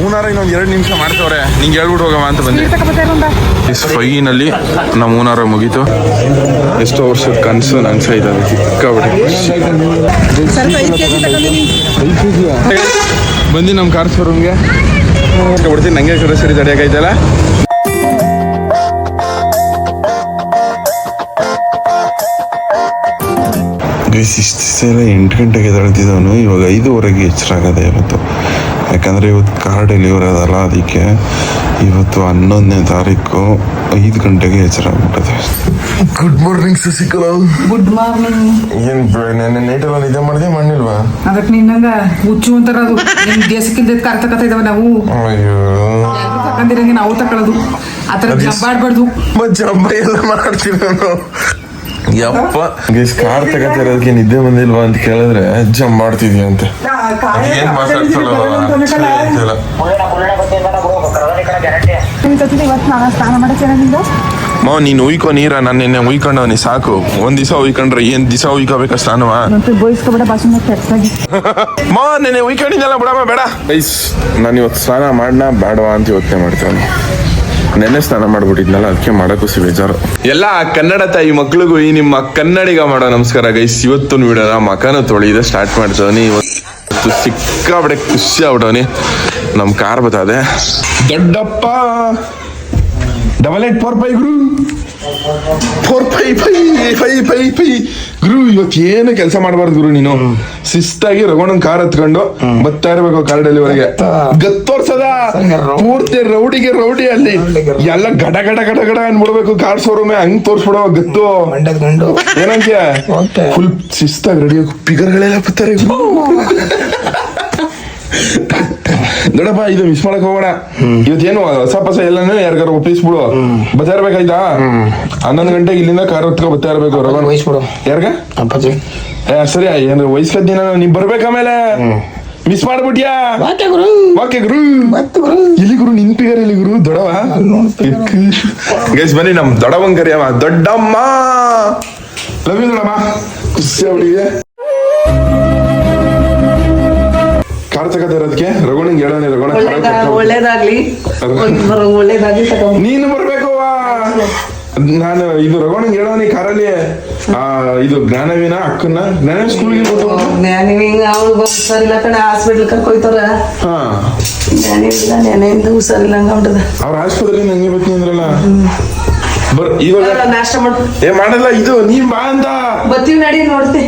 ಮೂನಾರ ಇನ್ನೊಂದು ಎರಡು ನಿಮಿಷ ಮಾಡ್ತವ್ರೆ. ನಿಂಗೆ ಹೇಳ್ಬಿಟ್ಟು ಹೋಗವ ಅಂತ ಬಂದೆ. ಇಸ್ ಫೈನಲ್ಲಿ ನಮ್ಮ ಮೂನಾರ ಮುಗೀತು. ಎಷ್ಟೋ ವರ್ಷದ ಕನಸು ನನ್ಸೈತೆ ಅದು. ಸಿಕ್ಕಾಬಿಟ್ಟು ಬಂದು ನಮ್ಮ ಕಾರ್ ಶೋರೂಮ್ಗೆ ಬಿಡ್ತೀನಿ ನಂಗೆ ಸರಿ ಸರಿ ತಡೆಯೋಕೈತಲ್ಲ ಇಷ್ಟು ದಿವಸ ಎಂಟು ಗಂಟೆಗೆ ಎದ್ದೇಳ್ತಿದ್ದವನು ಇವಾಗ ಐದುವರೆಗೆ ಎಚ್ಚರಾಗದೆ ಇವತ್ತು ಯಾಕಂದರೆ ಇವತ್ತು ಕಾರ್ ಡೆಲಿವರಿ ಅದಲ್ಲ ಅದಕ್ಕೆ ಇವತ್ತು ಹನ್ನೊಂದನೇ ತಾರೀಕು ಐದು ಗಂಟೆಗೆ ಎಚ್ಚರ ಆಗ್ಬಿಟ್ಟದೆ good morning Shashikala good morning ಏನು ನೆನ್ನೆ ನೈಟೆಲ್ಲ ನಿದ್ದೆ ಮಾಡಿದೆ ಮಣ್ಣಿಲ್ವಾ ಅದಕ್ಕೆ ನಿನ್ನಂಗ ಹುಚ್ಚು ಅಂತಾರ ಅದು ನಿಮ್ ದೇಶಕ್ಕಿಲ್ದ ಕಾರ್ ತಕತ ಇದಾವ ನಾವು. ಅಯ್ಯೋ. ತಕಂದಿರಂಗೆ ನಾವು ತಕೊಳ್ಳೋದು ಆತರ ಜಂಬಾಡ್ಬಾರ್ದು. ಜಂಬ ಎಲ್ಲ ಮಾಡ್ತೀನಿ. ನಾನು ಯಪ್ಪ. ಗೈಸ್ ಕಾರ್ ತಗೋತಿರೋದಕ್ಕೆ ನಿದ್ದೆ ಬಂದಿಲ್ವಾ ಅಂತ ಕೇಳಿದ್ರೆ ಜಂಪ್ ಮಾಡ್ತಿದ್ಯಾ ಅಂತ. ಏನ್ ಮಾತಾಡ್ತಾಳ. ಇವತ್ತು ನಾನು ಉಯ್ಕೊ ನೀರ ನಾನು ನಿನ್ನೆ ಉಯ್ಕೊಂಡವನಿ ಸಾಕು. ಒಂದ್ ದಿವಸ ಉಯ್ಕೊಂಡ್ರೆ ಏನ್ ದಿವಸ ಉಯ್ಕೋಬೇಕ ಸ್ನಾನವ? ಮಾ ನೆನೆ ಉಯ್ಕೊಂಡಿದ್ದಲ್ಲ ಬಿಡಮ್ಮ ಬೇಡ. ನಾನು ಇವತ್ತು ಸ್ನಾನ ಮಾಡ್ನಾ ಬೇಡವಾ ಅಂತ ಯೋಚನೆ ಮಾಡ್ತೇನೆ ನೆನ್ನೆ ಸ್ನಾನ ಮಾಡ್ಬಿಟ್ಟಿದ್ನಲ್ಲ ಅದಕ್ಕೆ ಮಾಡೋಕ್ಕೂ ಸಿ ಬೇಜಾರು. ಎಲ್ಲ ಕನ್ನಡ ತಾಯಿ ಮಕ್ಳಿಗೂ ಈ ನಿಮ್ಮ ಕನ್ನಡಿಗ ಮಾಡೋ ನಮಸ್ಕಾರ ಗೈಸ್ ಇವತ್ತು ವಿಡಿಯೋನ ಮಕನ ತೊಳಿದ ಸ್ಟಾರ್ಟ್ ಮಾಡ್ತವನಿ. ಇವತ್ತು ಸಿಕ್ಕಾಬಿಡೆ ಖುಷಿ ಆಗ್ಬಿಡೋನಿ ನಮ್ಮ ಕಾರ್ ಬತ್ತದೆ. ದೊಡ್ಡಪ್ಪ. ಡಬಲ್ ಏಟ್ ಫೋರ್ ಫೈವ್ ಗುರು. Four five five five five five ಗುರು ಇವತ್ತು ಏನು ಕೆಲಸ ಮಾಡಬಾರ್ದು ಗುರು ನೀನು? ಶಿಸ್ತಾಗಿ ರಗೋಣ ಕಾರ್ ಹತ್ಕೊಂಡು ಬತ್ತಾ ಇರ್ಬೇಕು ಕಾರ್ ಡೆಲಿವರಿಗೆ ಗತ್ತೋರ್ಸದ? ಪೂರ್ತಿ ರೌಡಿಗೆ ರೌಡಿ ಅಲ್ಲಿ ಎಲ್ಲ ಗಡ ಗಡ ಗಡ ಗಡ ಅನ್ಬಿಡ್ಬೇಕು ಕಾರ್ ಶೋರೂಮ್ ಹಂಗ್ ತೋರ್ಸ್ಬಿಡೋ ಗತ್ತು. ಏನಂತ ಫುಲ್ ಶಿಸ್ತಾಗಿ ರೆಡಿ ಪಿಗರ್ಗಳೆಲ್ಲ ಬರ್ತಾರೆ ದೊಡ್ಡಪ್ಪ ಇದು ಮಿಸ್ ಮಾಡಕ್ ಹೋಗೋಣ ಇವತ್ತೇನು ಹೊಸ ಪಸ ಎಲ್ಲಾನು ಯಾರಿಗಾರ ಒಪ್ಪಿಸ್ಬಿಡು. ಬರ್ತಾ ಇರ್ಬೇಕಾಯ್ತಾ? ಹನ್ನೊಂದು ಗಂಟೆಗೆ ಇಲ್ಲಿಂದ ಕಾರ್ ಹೊತ್ಕೊ ಬರ್ತಾ ಇರ್ಬೇಕು ರಘುವಣ್ಣ ವಹಿಸ್ಬಿಡು ಯಾರ್ಗ? ಅಪ್ಪಾಜಿ. ಏ, ಸರಿ ಏನು ವಹಿಸ್ಕದ್ದೀನ ನೀನ್ ಬರ್ಬೇಕಾಮೇಲೆ ಬರ್ಬೇಕು ಆಮೇಲೆ. ಮಿಸ್ ಮಾಡ್ಬಿಟ್ಯಾ? ವಾಕ್ಯ ಗುರು. ವಾಕ್ಯ ಗುರು. ಮತ್ತೆ ಗುರು. ಇಲ್ಲಿ ಗುರು ಪಿಗರ್ ಇಲ್ಲಿ ಗುರು ದೊಡವ ಗೈಸ್ ಬನ್ನಿ ನಮ್ ದೊಡವಂಗ್ ಕರಿಯಮ್ಮ. ದೊಡ್ಡಮ್ಮ. ಲವ್ ಯು ದೊಡಮ್ಮ ಖುಷಿ ಅವಳಿಗೆ ತಗದ ಇರೋದಕ್ಕೆ ರಘುಣಂಗ್ ಹೇಳೋಣ ರಘುಣ ಕಾರ್ ಒಳ್ಳೇದಾಗ್ಲಿ. ಒಳ್ಳೇದಾಗ್ಲಿ ನೀನು ಬರ್ಬೇಕು ನಾನು ಇದು ರಘುಣಂಗ್ ಹೇಳೋನಿ ಕಾರಲ್ಲಿ ಆ ಇದು ಜ್ಞಾನವಿನ ಅಕ್ಕನ ಜ್ಞಾನ ಸ್ಕೂಲ್ಗೆ ಜ್ಞಾನಿವಿಂಗ ಅವಳು ಹುಷಾರಿಲ್ಲ ಕಡೆ ಹಾಸ್ಪಿಟಲ್ ಕರ್ಕೊಯ್ತಾರ. ಹಾ. ಜ್ಞಾನಿವಿಲ್ಲ ನೆನೆಯಿಂದ ಹುಷಾರಿಲ್ಲ ಹಂಗ ಹೊಂಟದ ಅವ್ರ ಹಾಸ್ಪಿಟಲ್ ನಂಗೆ ಬತ್ತಿ ಅಂದ್ರಲ್ಲ. ಬರ್ ಇವಾಗ ನಾಷ್ಟ ಮಾಡು. ಏ ಮಾಡಲ್ಲ ಇದು ನೀನ್ ಬಾ ಅಂತ. ಬತ್ತೀವಿ ನಡಿ ನೋಡ್ತಿ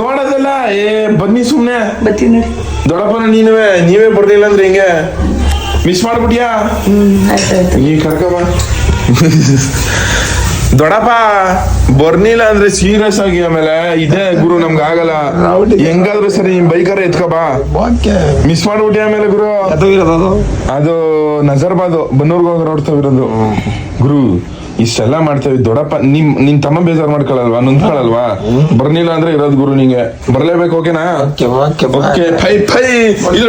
ನೋಡೋದಲ್ಲ ಏ ಬನ್ನಿ ಸುಮ್ನೆ. ಬತ್ತೀವಿ ನಡಿ. ದೊಡ್ಡಪ್ಪನ ನೀನುವೆ ನೀವೇ ಬರ್ಲಿಲ್ಲ ಅಂದ್ರೆ ಹಿಂಗೆ? ಮಿಸ್ ಮಾಡ್ಬಿಟ್ಯಾ? ಈ ಕರ್ಕಬ ದೊಡ್ಡಪ್ಪ ಬರ್ನಿಲ್ಲ ಅಂದ್ರೆ ಸೀರಿಯಸ್ ಆಗಿ ಆಮೇಲೆ ಇದೇ ಗುರು ನಮ್ಗೆ ಆಗಲ್ಲ. ಹೆಂಗಾದ್ರೂ ಸರಿ ನಿಮ್ ಬೈಕರ ಎತ್ಕೋಬಾ ಮಿಸ್ ಮಾಡ್ಬಿಟ್ಟಿ ಆಮೇಲೆ ಗುರು? ಅದು? ಅದು ನಜರ್ಬಾದು ಬನ್ನೂರ್ಗೆ ಹೋಗಿ ನೋಡ್ತಾವಿರೋದು ಗುರು ಇಷ್ಟೆಲ್ಲ ಮಾಡ್ತೇವೆ ದೊಡ್ಡಪ್ಪ ನಿಮ್ ನಿನ್ ತಮ್ಮ ಬೇಜಾರ್ ಮಾಡ್ಕೊಳಲ್ವಾ ನೊಂದ್ಕೊಳಲ್ವಾ ಬರ್ನಿಲ್ಲ ಅಂದ್ರೆ ಇರೋದ್ ಗುರು ನಿಂಗೆ. ಬರ್ಲೇಬೇಕು ಓಕೆನಾ? ಓಕೆ ಫೈ ಫೈ ಇದು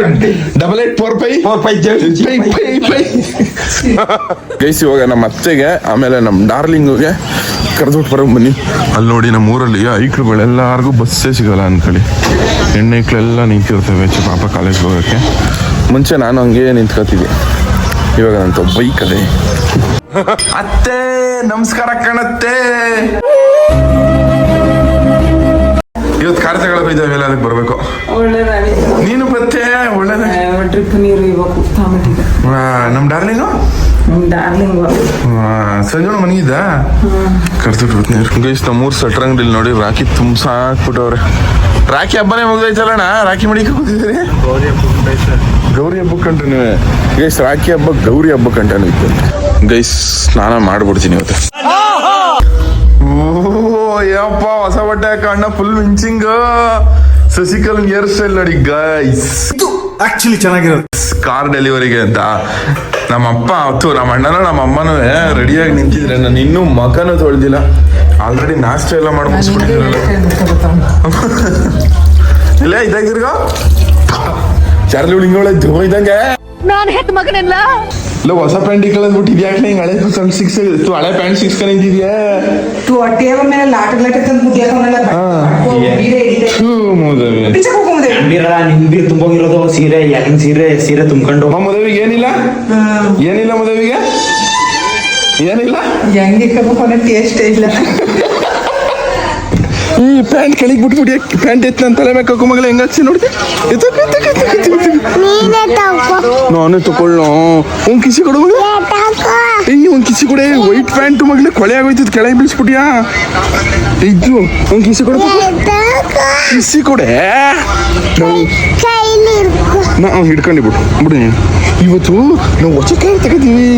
double eight four five four five five five five guys ಇವಾಗ ನಮ್ಮ ಅತ್ತೆಗೆ ಆಮೇಲೆ ನಮ್ಮ ಡಾರ್ಲಿಂಗ್ಗೆ ಕರೆದ್ಬಿಟ್ಟು ಬರೋ ಬನ್ನಿ. ಅಲ್ಲಿ ನೋಡಿ ನಮ್ಮ ಊರಲ್ಲಿ ಐಕ್ಳುಗಳೆಲ್ಲಾರ್ಗು ಬಸ್ಸೇ ಸಿಗಲ್ಲ ಅನ್ಕೊಳ್ಳಿ. ಹೆಣ್ಣೈಕ್ಳೆಲ್ಲ ನಿಂತಿರ್ತವೆ ಹೆಚ್ಚು ಪಾಪ ಕಾಲೇಜ್ಗೆ ಹೋಗೋಕ್ಕೆ. ಮುಂಚೆ ನಾನು ಹಂಗೆ ನಿಂತ್ಕೊತಿದ್ದೆ ಇವಾಗ ನಂತ ಬೈಕ್ ಅದೇ. ಅತ್ತೆ ನಮಸ್ಕಾರ ಕಣತ್ತೆ. ಇವತ್ತು ಕಾರ್ಯ ತಗೊಳಕ್ ಎಲ್ಲ ಅದಕ್ಕೆ ಬರಬೇಕು. ನೀನು ಬತ್ತೆ ಒಳ್ಳೇದ? ಡ್ರಿಪ್ ನೀರು ಇವಾಗ ತಾಮಟ್ಟಿಗೆ ನಮ್ಮ ಡಾರ್ಲಿಂಗು ಸಂಜೋಣ ಮನಗಿದ್ದ? ಕರ್ದು ಗೈಸ್ ಮೂರು ಸಟ್ರ ಅಂಗಡಿಲಿ ನೋಡಿ ರಾಕಿ ತುಂಬ ಹಾಕ್ಬಿಟ್ಟವ್ರೆ ರಾಖಿ ಹಬ್ಬನೇ ಮುಗ್ದೈತಲ್ಲಣ್ಣ ರಾಖಿ ಮಡಿಕೆ ಕೂತಿದ್ದೀರಿ? ಗೌರಿ ಹಬ್ಬ ಕಂಡ್ರಿ ನೀವೇ ಗೈಸ್ ರಾಖಿ ಹಬ್ಬ ಗೌರಿ ಹಬ್ಬ ಕಂಟನು ಇತ್ತು. ಗೈಸ್ ಸ್ನಾನ ಮಾಡ್ಬಿಡ್ತೀನಿ ಇವತ್ತು. ಓ ಯಪ್ಪ ಹೊಸ ಬಟ್ಟೆ ಅಣ್ಣ ಫುಲ್ ಮಿಂಚಿಂಗ್ ಸಸಿಕಲ್ ಹೇರ್ ಸ್ಟೈಲ್ ನೋಡಿ ಗೈಸ್ ಆಕ್ಚುಲಿ ಚೆನ್ನಾಗಿರೋದು. ಕಾರ್ ಡೆಲಿವರಿಗೆ ಅಂತ. ನಮ್ಮ ಅಪ್ಪ ಅವತ್ತು ನಮ್ಮ ಅಣ್ಣನ ನಮ್ಮ ಅಮ್ಮನೂ ರೆಡಿಯಾಗಿ ನಿಂತಿದ್ರೆ ನಾನು ಇನ್ನೂ ಮಗನೂ ತೊಳ್ದಿಲ್ಲ. ಆಲ್ರೆಡಿ ನಾಷ್ಟ ಎಲ್ಲ ಮಾಡಿ ಮುಗಿಸ್ಬಿಟ್ಟಿದ್ರಲ್ಲ. ಇಲ್ಲೇ. ಇದ್ದಾಗಿರ್ಗ ಚಾರ್ಲಿ ಜೋ ಇದ್ದಂಗೆ. ನಾನ್ ಹೆತ್ ಮಗನಿಲ್ಲ. ಇಲ್ಲ ಹೊಸ ಪ್ಯಾಂಟ್ ಕಳೆದ್ಬಿಟ್ಟಿದ್ಯಾ ಯಾಕೆ ಹಿಂಗ್ ಹಳೆ ಪ್ಯಾಂಟ್ ಸಿಕ್ಸ್ ಹಳೆ ಪ್ಯಾಂಟ್ ಸಿಕ್ಸ್ ನಿಂತಿದ್ಯಾ? ತೂ ಟೇಬಲ್ ಮೇಲೆ ಲಾಟ ಲಾಟ ತಂದು ನಿಂಬಿ ತುಂಬೋಗಿರೋದು ಸೀರೆ ಹೆಂಗ್ ಸೀರೆ ಸೀರೆ ತುಂಬ್ಕೊಂಡು ಮದುವೆಗೆ ಏನಿಲ್ಲ? ಏನಿಲ್ಲ ಮದುವೆಗೆ? ಏನಿಲ್ಲ? ಹೆಂಗೆ ಟೇಸ್ಟ್ ಇಲ್ಲ. ಈ ಪ್ಯಾಂಟ್ ಕೆಳಗೆ ಬಿಟ್ಬಿಡಿ. ಪ್ಯಾಂಟ್ ಎತ್ತ ನನ್ನ ತಲೆ ಮೇಲೆ ಕಕ್ಕ ಮಗಳ ಹೆಂಗ ಹಚ್ಚಿ ನೋಡಿ ನಾನು ತಗೊಳ್ಳೋ. ಒಂದ್ ಕಿಸಿ ಕೊಡು ಮಗ ಏಯ್ ಒಂದ್ ಕಿಸಿ ಕೊಡೆ. ವೈಟ್ ಪ್ಯಾಂಟ್ ಮಗ್ಲೆ ಕೊಳೆ ಆಗೋಯ್ತದ ಕೆಳಗೆ ಬೀಳ್ಸ್ಬಿಟ್ಯಾ ಇದ್ದು ಒಂದ್ ಕಿಸಿ ಕೊಡು. ಕಿಸಿ ಕೊಡೆ. ನಾವು ಹಿಡ್ಕೊಂಡು ಬಿಡು. ಬಿಡು ನೀನು. ಇವತ್ತು ನಾವು ಹೊಸ ಕಾರ್ ತಗದೀವಿ.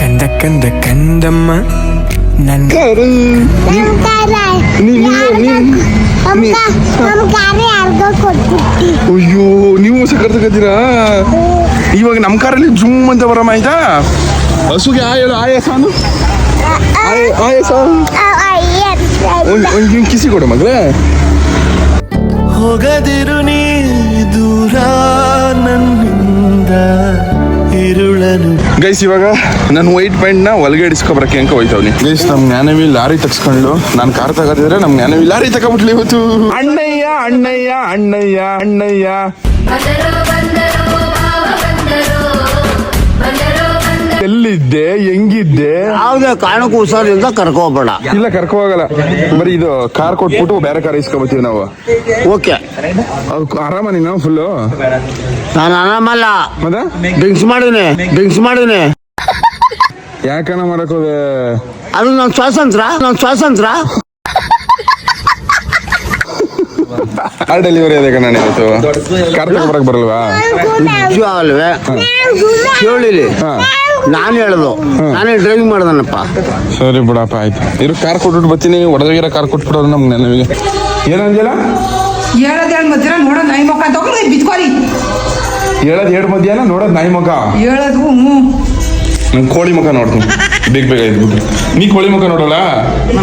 ಕಂದ ಕಂದ ಕಂದಮ್ಮ. ನನ್ನ ಅಯ್ಯೋ ನೀವು ಹೊಸ ಕಾರ್ ತಗೋತೀರಾ? ಇವಾಗ ನಮ್ಮ ಕಾರಲ್ಲಿ ಜುಮ್ ಅಂತ ಬರಮ್ಮ ಆಯ್ತಾ ಹಸುಗೆ ಆ ಹೇಳು ಆಯಾಸ ಆಯ- ಆಯಾಸ ಒಂದ್ ಕಿಸಿ ಕೊಡು ಮಗಳೇ ಹೋಗದಿರು ನೀ ದೂರ ನನ್ನಿಂದ. ಗೈಸ್ ಇವಾಗ ನಾನು ವೈಟ್ ಪ್ಯಾಂಟ್ನ ಒಳಗೆ ಇಡಿಸ್ಕೊಬರಕ್ಕೆ ಅಂತ ಹೋಯ್ತವ್ನಿ. ಗೈಸ್ ನಮ್ ಜ್ಞಾನವಿ ಲಾರಿ ತಗ್ಸ್ಕೊಂಡು ನಾನು ಕಾರ್ ತಗೋದಿದ್ರೆ ನಮ್ ಜ್ಞಾನವಿ ಲಾರಿ ತಗೋಬಿಟ್ಲಿ ಇವತ್ತು. ಅಣ್ಣಯ್ಯ ಅಣ್ಣಯ್ಯ ಅಣ್ಣಯ್ಯ ಅಣ್ಣಯ್ಯ. ಎಲ್ಲಿದ್ದೆ ಹೆಂಗಿದ್ದೆ? ಯಾವ್ದೇ ಕಾರಣಕ್ಕೂ ಹುಷಾರಿಂದ ಕರ್ಕೊ ಹೋಗ್ಬೇಡ ಇಲ್ಲ ಕರ್ಕೊ ಹೋಗಲ್ಲ ಬರೀ ಇದು ಕಾರ್ ಕೊಟ್ಬಿಟ್ಟು ಬೇರೆ ಕಾರ್ ಇಸ್ಕೊಬತ್ತೀವಿ ನಾವು. ಓಕೆ. ಅವ್ಕ್ ಆರಾಮ ನೀನು ಫುಲ್ಲು ನಾನು ಆರಾಮಲ್ಲ. ಮತ್ತೆ? ಡ್ರಿಂಕ್ಸ್ ಮಾಡಿದೀನಿ ಡ್ರಿಂಕ್ಸ್ ಮಾಡಿದೀನಿ. ಯಾಕನ ಮಾಡಕ್ ಹೋದೆ? ಅದು ನನ್ನ ಸ್ವಾತಂತ್ರ್ಯ ನನ್ನ ಸ್ವಾತಂತ್ರ್ಯ. ಕಾರ್ ಡೆಲಿವರಿ ಅದೇ ಕಣ ಇವತ್ತು. ಕಾರ್ ಬರಕ್ ಬರಲ್ವಾ? ನಿಜ ಅಲ್ವೇ? ಕೇಳಿಲಿ? ಹಾ. ನಾನು ಹೇಳ್ದು. ನಾನೇ ಡ್ರೈವಿಂಗ್ ಮಾಡ್ದನಪ್ಪ. ಸರಿ ಬಿಡಪ್ಪ ಆಯ್ತು. ಇರು ಕಾರ್ ಕೊಟ್ಬಿಟ್ಟು ಬರ್ತೀನಿ. ಹೊಡೆದೋಗಿರೋ ಕಾರ್ ಕೊಟ್ಬಿಡೋದು ನಮ್ಗೆ ನಮಗೆ ಏನಂದಿಲ್ಲ ಹೇಳದ್ ಹೇಳ ಮಧ್ಯ? ನೋಡೋ ನಾಯಿ ಮುಖ ತಗೊಂಡು ಹೋಗಿ ಹೇಳದ್ ಎರಡು ಮಧ್ಯಾಹ್ನ ನೋಡೋದ್ ನಾಯಿ ಮುಖ? ಹೇಳದು ಹ್ಞೂ. ನಂಗೆ ಕೋಳಿ ಮುಖ ನೋಡ್ತೀನಿ. ಬೇಗ ಬೇಗ ಇದ್ಬಿಟ್ಟು ನೀ ಕೋಳಿ ಮುಖ ನೋಡಲ್ಲ?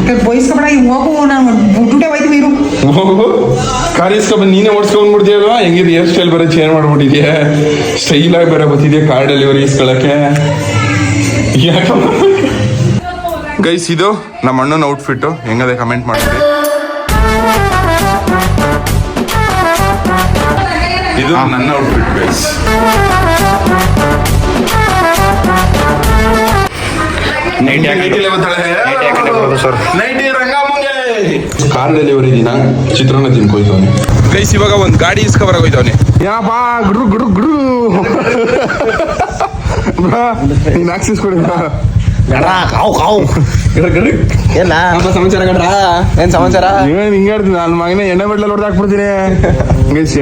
ಕೈ ಬಯಸ್ಕೊಬೇಡ ಈಗ ಹೋಗು ನಾನು ಬುಟ್ಟುಟೆ ಹೋಯ್ತೀವಿ ಇರು ಹೋಗು. ಕಾರ್ ಇಸ್ಕೊಬಂದು ನೀನೇ ಓಡಿಸ್ಕೊಂಡ್ಬಿಡ್ತೀಯಲ್ವಾ ಹೆಂಗಿದೆ ಹೇರ್ ಸ್ಟೈಲ್ ಬರೋ ಚೇಂಜ್ ಮಾಡ್ಬಿಟ್ಟಿದ್ಯಾ? ಸ್ಟೈಲ್ ಆಗಿ ಬೇರೆ ಬರ್ತಿದ್ಯಾ ಕಾರ್ ಡೆಲಿವರಿ ಇಸ್ಕೊಳಕ್ಕೆ? ಗೈಸ್ ಇದು ನಮ್ಮ ಅಣ್ಣನ ಔಟ್ಫಿಟ್ ಹೆಂಗದೆ ಕಮೆಂಟ್ ಮಾಡಿದ್ರಿ? ಇದು ನನ್ನ ಔಟ್ಫಿಟ್ ಗೈಸ್ ಕಾರ್ ಡೆಲಿವರಿ ದಿನ ಚಿತ್ರಾನ್ನ ತಿನ್ಕೋಯ್ತವನಿ ಗೈಸ್ ಇವಾಗ ಒಂದ್ ಗಾಡಿ ಇಸ್ಕೊಬರಕ್ ಹೋಯ್ತವನಿ. ಯಾಪಾ ಗುಡ್ರು ಗುಡ್ರು ಗುಡು ಬ್ರಾ, ನೀನ್ ಆಕ್ಸಿಸ್ ಕೊಡಿ. ಕಾವು ಕಾವು. ಎಲ್ಲ ಸಮಾಚಾರ ಕಣ್ರ ಏನ್ ಸಮಾಚಾರ? ಏನ್ ಹಿಂಗೆ ಹೇಳ್ತೀನಿ ನನ್ನ ಮಗನೇ ಎಣ್ಣೆ ಬಿಡ್ಲಲ್ಲಿ ಹೊಡೆದು ಹಾಕ್ಬಿಡ್ತೀನಿ.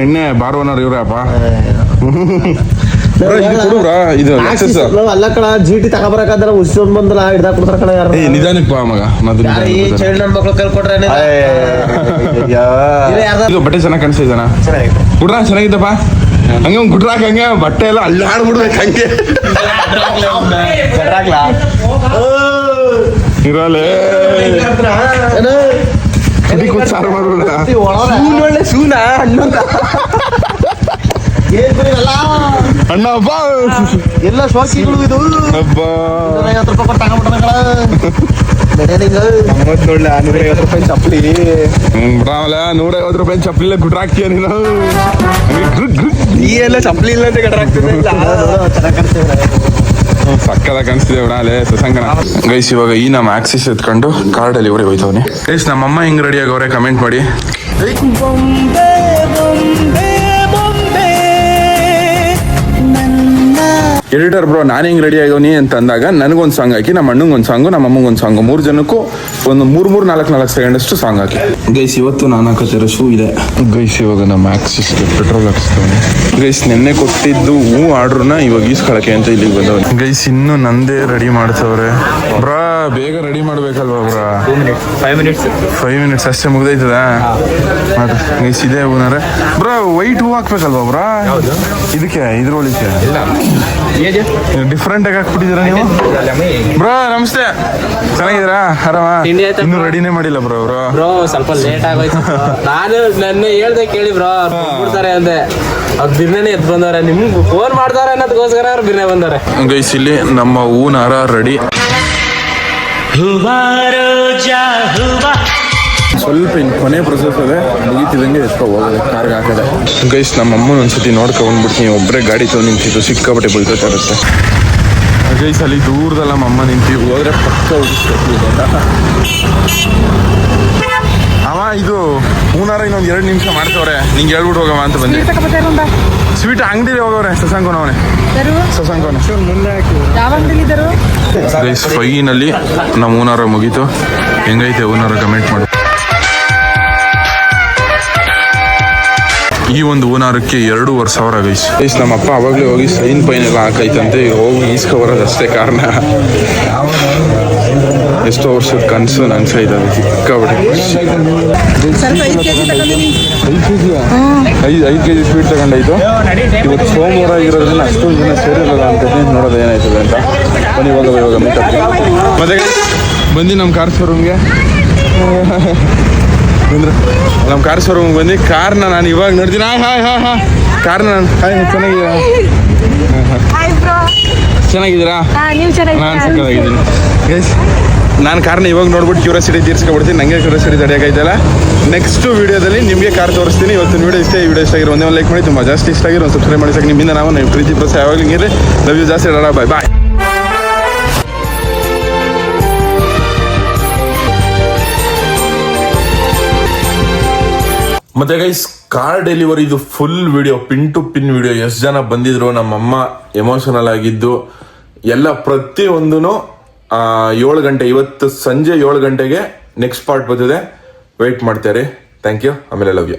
ಎಣ್ಣೆ ಬಾರ್ ಓನರ್ ಇವ್ರಪ್ಪ ಇದು ಇದು. ಅಲ್ಲ ಕಣ ತಗೋಬರಕಾದ್ರೆ ಬಂದ್ರ ಕೊಡ್ತಾರ ಕಣ ಯಾರು? ನಿಧಾನಕ್ಕೆ ಮಗ ಮಕ್ಳು ಕಲ್ಕೊಟ್ರೆ ಇದು ಬಟ್ಟೆ ಚೆನ್ನಾಗಿ ಚೆನ್ನಾಗಿದ್ದಪ್ಪ? ಹಂಗೆ ಒಂದು ಗುಡ್ರಾಕ್ ಹಂಗೆ ಬಟ್ಟೆ ಎಲ್ಲ ಅಲ್ಲಾಡ್ಬಿಡ್ಬೇಕು ಹಂಗೆ. ಇರಲೇ. ಸಾರು ಮಾಡ್ಬಿಡ ಸೂನ ಅಣ್ಣಂತ ಅಣ್ಣ ಹಬ್ಬ ಎಲ್ಲ ಶೋಕಿಗಳು ಇದು. ಹಬ್ಬ ಐವತ್ತು ರೂಪಾಯಿ ಕೊಟ್ಟು ತಗೊಂಡ್ಬಿಟ್ಟ ಒಳ್ಳೆ ನೂರ ಐವತ್ತು ರೂಪಾಯಿ ಚಪ್ಪಲಿ. ಬಿಡಾವಲ್ಲ ನೂರ ಐವತ್ತು ರೂಪಾಯಿ ಚಪ್ಪಲಿಲ್ಲ ಗುಡ್ರಾಕ್ತೀಯ ನೀನು? ಈ ಎಲ್ಲ ಚಪ್ಪಲಿ ಇಲ್ಲ ಅಂತ ಗಡ್ರಾಗ್ತಿದೆ ಸಕ್ಕದ ಕಾಣಿಸ್ತಿದೆ ಬಿಡಾಲೆ ಸಸಂಗನ. ಗೈಸ್ ಇವಾಗ ಈ ನಮ್ಮ ಆಕ್ಸಿಸ್ ಎತ್ಕೊಂಡು ಕಾರ್ ಡೆಲಿವರಿ ಹೋಯ್ತವನಿ. ಗೈಸ್ ನಮ್ಮಮ್ಮ ಹೆಂಗ್ ರೆಡಿ ಆಗವ್ರೆ ಕಮೆಂಟ್ ಮಾಡಿ. ಎಡಿಟರ್ ಬ್ರೋ ನಾನು ಹೆಂಗೆ ರೆಡಿ ಆಗೋನಿ ಅಂತ ಅಂದಾಗ ನನಗೊಂದು ಸಾಂಗ್ ಹಾಕಿ ನಮ್ಮ ಅಣ್ಣಂಗೆ ಒಂದು ಸಾಂಗು ನಮ್ಮ ಅಮ್ಮಂಗೆ ಒಂದು ಸಾಂಗು ಮೂರು ಜನಕ್ಕೂ ಒಂದು ಮೂರು ಮೂರು ನಾಲ್ಕು ನಾಲ್ಕು ಸೆಕೆಂಡ್ ಅಷ್ಟು ಸಾಂಗ್ ಹಾಕಿ. ಗೈಸ್ ಇವತ್ತು ನಾನು ಹಾಕೋತಿರೋ ಶೂ ಇದೆ. ಗೈಸ್ ಇವಾಗ ನಮ್ಮ ಆಕ್ಸಿಸ್ ಪೆಟ್ರೋಲ್ ಹಾಕ್ಸ್ತಾವನಿ ಗೈಸ್ ನಿನ್ನೆ ಕೊಟ್ಟಿದ್ದು ಹೂ ಆರ್ಡ್ರನ್ನ ಇವಾಗ ಈಸ್ಕೊಳಕ್ಕೆ ಅಂತ ಇಲ್ಲಿಗೆ ಬಂದವನು ಗೈಸ್ ಇನ್ನೂ ನಂದೇ ರೆಡಿ ಮಾಡ್ತವ್ರೆ. ಬ್ರಾ ಬೇಗ ready ಮಾಡ್ಬೇಕಲ್ವಾ bro? Five minutes five minutes ಅಷ್ಟೇ ಮುಗ್ದೈತದ? ಗೈಸ್ ಇದೆ ಹೂನಾರೆ ಬ್ರಾ ವೈಟ್ ಹೂ ಹಾಕ್ಬೇಕಲ್ವಾ ಬ್ರಾ? ಇದಕ್ಕೆ ಇದ್ರೊಳಿಕೆ ಇಲ್ಲ. ಡಿಫ್ರೆಂಟ್ ಆಗಿ ಹಾಕ್ಬಿಟ್ಟಿದ್ದೀರಾ ನೀವು? ಬ್ರೋ ನಮಸ್ತೆ. ಚೆನ್ನಾಗಿದ್ದೀರಾ? ಆರಾಮ? ಇನ್ನು ರೆಡಿನೇ ಮಾಡಿಲ್ಲ ಬ್ರೋ ಅವರು. ಬ್ರೋ ಸ್ವಲ್ಪ ಲೇಟ್ ಆಗೋಯ್ತು ನಾನು ನನ್ನ ಹೇಳ್ದೆ ಕೇಳಿ ಬ್ರೋ. ಬಿಡ್ತಾರೆ ಅಂದೆ. ಅವ್ರು ಬಿರ್ನೆ ಎದ್ ಬಂದವ್ರೆ. ನಿಮ್ಗೆ ಫೋನ್ ಮಾಡ್ತಾರೆ ಅನ್ನೋದಕ್ಕೋಸ್ಕರ ಅವ್ರು ಬಿರ್ನೆ ಬಂದವ್ರೆ. ಗೈಸ್ ಇಲ್ಲಿ ನಮ್ಮ ಹೂವಿನ ಜಾ ರೆಡಿ ಸ್ವಲ್ಪ ಇನ್ನು ಕೊನೆ ಪ್ರೊಸೆಸ್ ಅದೇ ಮುಗಿತಿದಂಗೆ ಎಷ್ಟೋ ಹೋಗೋದು ಕಾರ್ಗೆ ಹಾಕದೆ. ಗೈಸ್ ನಮ್ಮ ಅಮ್ಮನ ಒಂದ್ಸತಿ ನೋಡ್ಕೊಂಡ್ಬಿಡ್ತೀನಿ ಒಬ್ಬರೇ ಗಾಡಿ ತೊಗೊಂಡು ನಿಂತಿದ್ದು ಸಿಕ್ಕಾಪಟ್ಟೆ ಬೀಳ್ತಾ ಇರುತ್ತೆ ಗೈಸ್ ಅಲ್ಲಿ ದೂರದಲ್ಲ ನಮ್ಮ ಅಮ್ಮ ನಿಂತಿ ಹೋದ್ರೆ ಪಕ್ಕ ಹೋಗಿಸ್ಬೇಕು ಅವ ಇದು ಮೂನಾರ ಇನ್ನೊಂದು ಎರಡು ನಿಮಿಷ ಮಾಡ್ತವ್ರೆ. ನಿಂಗೆ ಹೇಳ್ಬಿಟ್ಟು ಹೋಗವ ಅಂತ ಬಂದೆ. ಸ್ವೀಟ್ ಅಂಗಡಿ ಹೋಗವ್ರೆ ಅಂಗಡಿಲಿದ್ದರು ಗೈಸ್ ಫೈನಲ್ಲಿ ನಮ್ಮ ಹೂನಾರ ಮುಗೀತು. ಹೆಂಗೈತೆ ಹೂನಾರ ಕಮೆಂಟ್ ಮಾಡು. ಈ ಒಂದು ಓನಾರಕ್ಕೆ ಎರಡೂವರೆ ಸಾವಿರ ಗೈಸ್. ಗೈಸ್ ನಮ್ಮ ಅಪ್ಪ ಅವಾಗಲೇ ಹೋಗಿ ಸೈನ್ ಪೈನ್ ಎಲ್ಲ ಹಾಕೈತಂತೆ. ಈಗ ಹೋಗಿ ಈಸ್ಕೋಬರೋದಷ್ಟೇ ಕಾರಣ. ಎಷ್ಟೋ ವರ್ಷದ ಕನಸು ನನ್ಸೈತೆ ಅದು ಸಿಕ್ಕಾಬಿಟ್ಟೆ ಖುಷಿ ಐದು ಐದು ಕೆ ಜಿ ಸ್ವೀಟ್ ತಗೊಂಡಾಯ್ತು. ಇವತ್ತು ಸೋಮವಾರ ಆಗಿರೋದ್ರಿಂದ ಅಷ್ಟೊಂದು ಜನ ಸೇರಿರಲ್ಲ ಅಂತ ನೋಡೋದು ಏನಾಯ್ತದೆ ಅಂತ. ಬನ್ನಿ ಇವಾಗ ಇವಾಗ ಮತ್ತೆ ಬಂದು ನಮ್ಮ ಕಾರ್ ಶೋರೂಮ್ಗೆ ಬಂದ್ರೆ? ನಮ್ಮ ಕಾರ್ ಶೋರೂಮ್ಗೆ ಬಂದು ಕಾರ್ನ ನಾನು ಇವಾಗ ನೋಡ್ತೀನಿ. Hi hi hi hi. ಕಾರ್ನ ನಾನು ಹಾಯ್ ಚೆನ್ನಾಗಿದ್ದೀರಾ? ಚೆನ್ನಾಗಿದ್ದೀರಾ? ನಾನು ಸಕ್ಕತ್ತಾಗಿದ್ದೀನಿ ಗೈಸ್ ನಾನು ಕಾರ್ನ ಇವಾಗ ನೋಡ್ಬಿಟ್ಟು ಕ್ಯೂರಿಯಾಸಿಟಿ ತೀರ್ಸ್ಕೊಬಿಡ್ತೀನಿ. ನನಗೆ ಕ್ಯೂರಿಯಾಸಿಟಿ ತಡೆಯಾಗೈತಲ್ಲ ನೆಕ್ಸ್ಟ್ ವೀಡಿಯೋದಲ್ಲಿ ನಿಮಗೆ ಕಾರ್ ತೋರಿಸ್ತೀನಿ. ಇವತ್ತಿನ ವೀಡಿಯೋ ಇಷ್ಟ ಈ ವಿಡಿಯೋ ಇಷ್ಟ ಆಗಿರೋ ಒಂದೇ ಒಂದು ಲೈಕ್ ಮಾಡಿ. ತುಂಬ ಜಾಸ್ತಿ ಇಷ್ಟ ಆಗಿರೋ ಒಂದು ಸಬ್ಸ್ಕ್ರೈಬ್ ಮಾಡಿ. ನಿಮ್ಮಿಂದ ನಾವು ನೀವು ಪ್ರೀತಿ ಪ್ರೋತ್ಸಾಹ ಯಾವಾಗಲೂ ಲವ್ ಯು ಜಾಸ್ತಿ ಬಾಯ್ ಬಾಯ್ ಮತ್ತೆ ಗೈಸ್ ಕಾರ್ ಡೆಲಿವರಿ ಇದು full video pin to pin video ಎಷ್ಟು ಜನ ಬಂದಿದ್ರು, ನಮ್ಮಮ್ಮ ಎಮೋಷನಲ್ ಆಗಿದ್ದು, ಎಲ್ಲ ಪ್ರತಿಯೊಂದೂ ಏಳು ಗಂಟೆ, ಇವತ್ತು ಸಂಜೆ ಏಳು ಗಂಟೆಗೆ ನೆಕ್ಸ್ಟ್ ಪಾರ್ಟ್ ಬರ್ತದೆ. ವೆಯ್ಟ್ ಮಾಡ್ತಾರೆ. ಥ್ಯಾಂಕ್ ಯು ಆಮೇಲೆ ಲವ್ ಯು